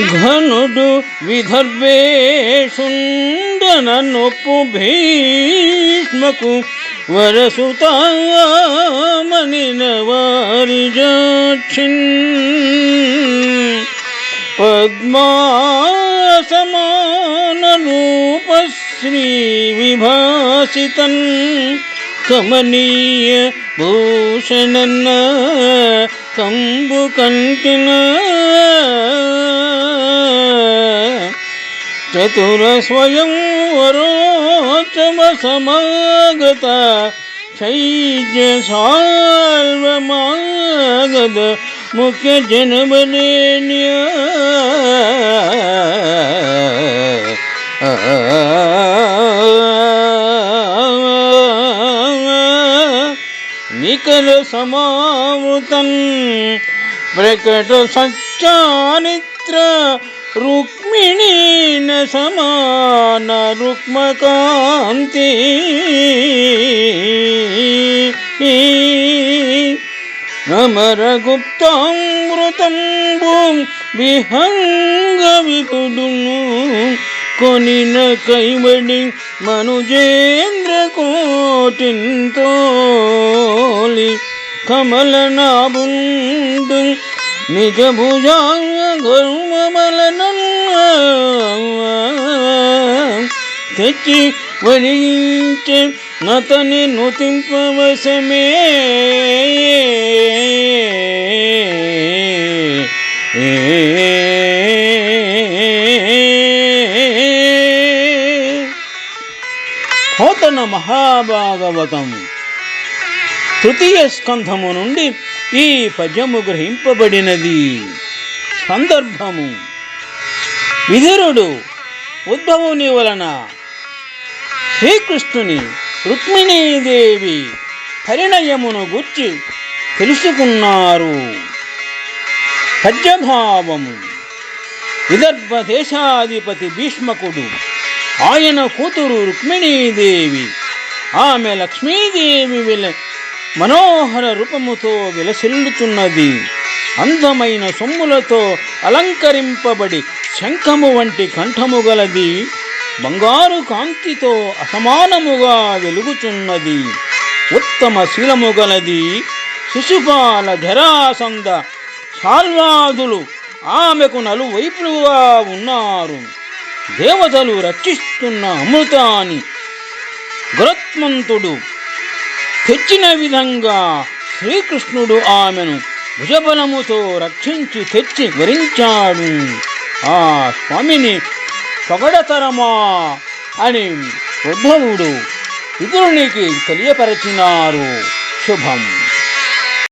ఘనుడు విదర్భేషుండన నొప్పు భీష్మకు వరసుతామనిన వారి జాక్షిన్ పద్మాసమాన విభాసితన్ కమనీయ భూషణన్న కంబు కంటిన చతుర స్వయం వరోచమ సమాగత చైద్య సాల్వమాగద ముఖ్య జనమనేన్య నికల సమావృతం ప్రకట సచ్చారిత్ర రుక్మిణీన సమాన రుక్మకాంతి అమర విహంగ విపుడును కొనిన కైవడి మనుజేంద్ర కోటింతోలి కమలనాబుండు నిజ భుజాయ భుజాంగమలన తెచ్చి వరించే నతని నుతింపవశమే. హోతన మహాభాగవతం తృతీయ స్కంధము నుండి ఈ పద్యము గ్రహింపబడినది. సందర్భము. విధురుడు ఉద్భవుని వలన శ్రీకృష్ణుని రుక్మిణీదేవి పరిణయమును గుర్చి తెలుసుకున్నారు. పద్యభావము. విదర్భ దేశాధిపతి భీష్మకుడు ఆయన కూతురు రుక్మిణీదేవి ఆమె లక్ష్మీదేవి విల మనోహర రూపముతో విలసిల్లుచున్నది. అందమైన సొమ్ములతో అలంకరింపబడి శంఖము వంటి కంఠము గలది. బంగారు కాంతితో అసమానముగా వెలుగుచున్నది. ఉత్తమ శీలము గలది. శిశుపాల ధరాసంద సాల్వాదులు ఆమెకు నలువైపులుగా ఉన్నారు. దేవతలు రక్షిస్తున్న అమృతాన్ని గురత్మంతుడు తెచ్చిన విధంగా శ్రీకృష్ణుడు ఆమెను భుజబలముతో రక్షించి తెచ్చి వరించాడు. ఆ స్వామిని పొగడతరమా అని ఉద్ధవుడు ఇతరునికి తెలియపరచినారు. శుభం.